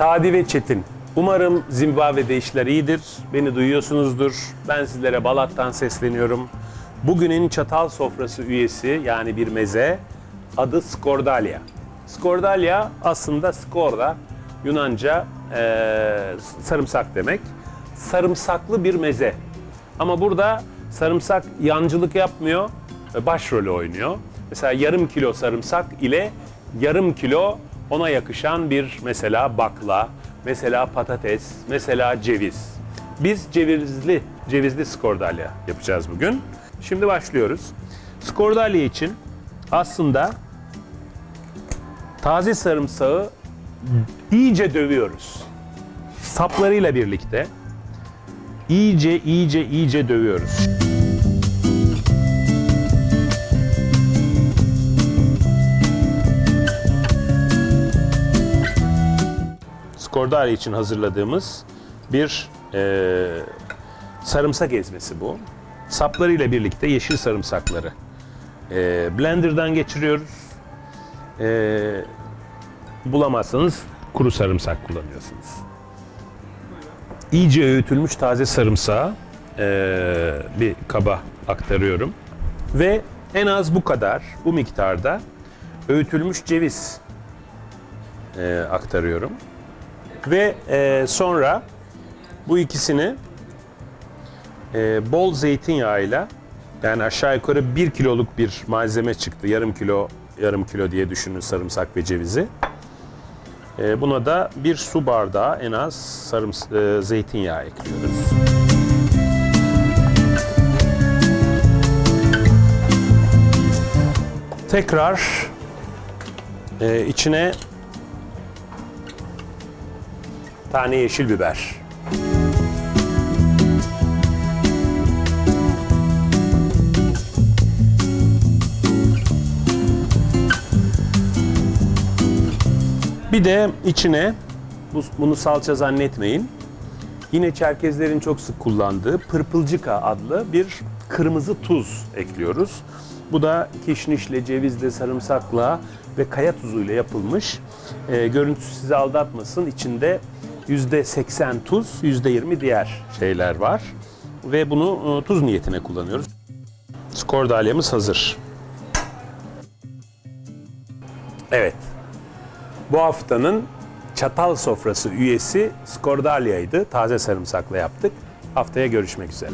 Sadi ve Çetin. Umarım Zimbabwe'de işler iyidir. Beni duyuyorsunuzdur. Ben sizlere Balat'tan sesleniyorum. Bugünün çatal sofrası üyesi yani bir meze adı Skordalia. Skordalia aslında skorda Yunanca eee, sarımsak demek. Sarımsaklı bir meze. Ama burada sarımsak yancılık yapmıyor, e, başrolü oynuyor. Mesela yarım kilo sarımsak ile yarım kilo ona yakışan bir mesela bakla, mesela patates, mesela ceviz. Biz cevizli, cevizli skordalya yapacağız bugün. Şimdi başlıyoruz. Skordalya için aslında taze sarımsağı iyice dövüyoruz. Saplarıyla birlikte iyice iyice iyice dövüyoruz. Skordalya için hazırladığımız bir eee, sarımsak ezmesi bu. Saplarıyla birlikte yeşil sarımsakları eee, blenderdan geçiriyoruz. Eee, bulamazsanız kuru sarımsak kullanıyorsunuz. İyice öğütülmüş taze sarımsağı eee, bir kaba aktarıyorum. Ve en az bu kadar, bu miktarda öğütülmüş ceviz eee, aktarıyorum. Ve eee, sonra bu ikisini eee, bol zeytinyağıyla yani aşağı yukarı 1 kiloluk bir malzeme çıktı. Yarım kilo, yarım kilo diye düşünün sarımsak ve cevizi. Eee, buna da bir su bardağı en az sarım, eee, zeytinyağı ekliyoruz. Tekrar eee, içine tane yeşil biber. Bir de içine bu- bunu salça zannetmeyin. Yine Çerkezlerin çok sık kullandığı pırpılcıka adlı bir kırmızı tuz ekliyoruz. Bu da kişnişle, cevizle, sarımsakla ve kaya tuzuyla yapılmış. Ee, görüntüsü sizi aldatmasın. İçinde %80 tuz, %20 diğer şeyler var. Ve bunu e, tuz niyetine kullanıyoruz. Skordalyamız hazır. Evet. Bu haftanın çatal sofrası üyesi Skordalya'ydı. Taze sarımsakla yaptık. Haftaya görüşmek üzere.